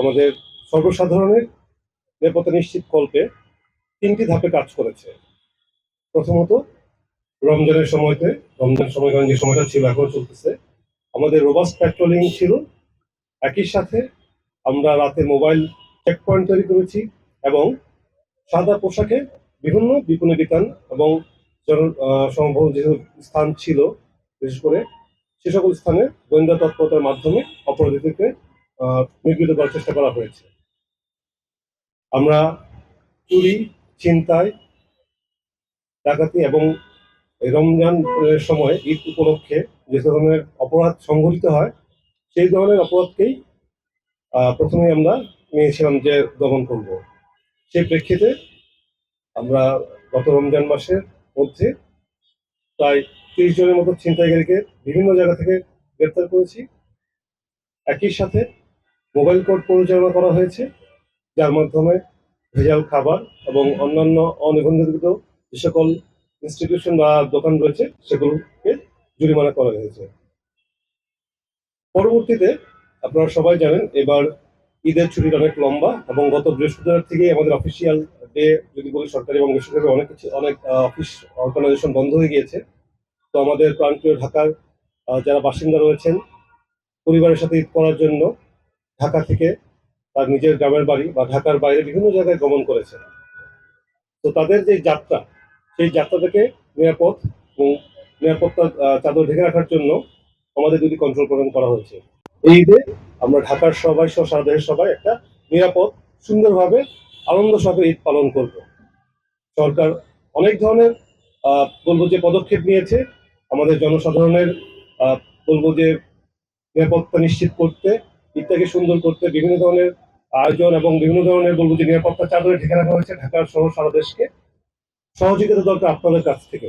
আমাদের সর্বসাধারণের নিরাপত্তা নিশ্চিত কল্পে তিনটি ধাপে কাজ করেছে। প্রথমত, রমজানের সময়তে, রমজান সময়কালীন যে সময়টা ছিল, এখন চলতেছে, আমাদের রোবাস্ট প্যাট্রোলিং ছিল। একই সাথে আমরা রাতে মোবাইল চেক পয়েন্ট তৈরি করেছি এবং সাদা পোশাকে বিভিন্ন বিপণী বিতান এবং সম্ভব যে স্থান ছিল, বিশেষ করে সে সকল স্থানে গোয়েন্দা তৎপরতার মাধ্যমে অপরাধীদেরকে নিগৃহীত করার চেষ্টা করা হয়েছে। আমরা চুরি, ছিনতাই, ডাকাতি এবং রমজান সময় ঈদ উপলক্ষে যে ধরনের অপরাধ সংঘটিত হয়, সেই ধরনের অপরাধকেই প্রথমে আমরা নিয়েছিলাম যে দমন করব। সেই প্রেক্ষিতে আমরা গত রমজান মাসের মধ্যে প্রায় তিরিশ জনের মতো ছিনতাইকারীকে বিভিন্ন জায়গা থেকে গ্রেপ্তার করেছি। একই সাথে মোবাইল কোর্ট পরিচালনা করা হয়েছে, যার মাধ্যমে ভেজাল খাবার এবং অন্যান্য অনিবন্ধিত যে সকল ইনস্টিটিউশন বা দোকান রয়েছে, সেগুলোকে জরিমানা করা হয়েছে। পরবর্তীতে আপনারা সবাই জানেন, এবার ঈদের ছুটিটা অনেক লম্বা এবং গত বৃহস্পতিবার থেকেই আমাদের অফিসিয়াল ডে যদি বলি সরকারি এবং বেসরকারি, অনেক কিছু, অনেক অফিস অর্গানাইজেশন বন্ধ হয়ে গিয়েছে। তো আমাদের প্রান্তীয় ঢাকার যারা বাসিন্দা রয়েছেন, পরিবারের সাথে ঈদ করার জন্য ঢাকা থেকে তার নিজের গ্রামের বাড়ি বা ঢাকার বাইরে বিভিন্ন জায়গায় গমন করেছে। তো তাদের যে যাত্রা, সেই যাত্রাটাকে নিরাপদ এবং নিরাপত্তা চাদর ঢেকে রাখার জন্য আমাদের দুটি কন্ট্রোল প্রোগ্রাম করা হয়েছে। এই ঈদে আমরা ঢাকার সবাই সহ সারা দেশের সবাই একটা নিরাপদ, সুন্দরভাবে আনন্দ সহকারে ঈদ পালন করব। সরকার অনেক ধরনের বলব যে পদক্ষেপ নিয়েছে। আমাদের জনসাধারণের বলব যে নিরাপত্তা নিশ্চিত করতে ঈদটাকে সুন্দর করতে বিভিন্ন ধরনের আয়োজন এবং বিভিন্ন ধরনের বলব যে নিরাপত্তা চাদরে ঢেকে রাখা হয়েছে ঢাকার সহ সারা দেশকে। সহযোগিতা দরকার আপনাদের কাছ থেকে।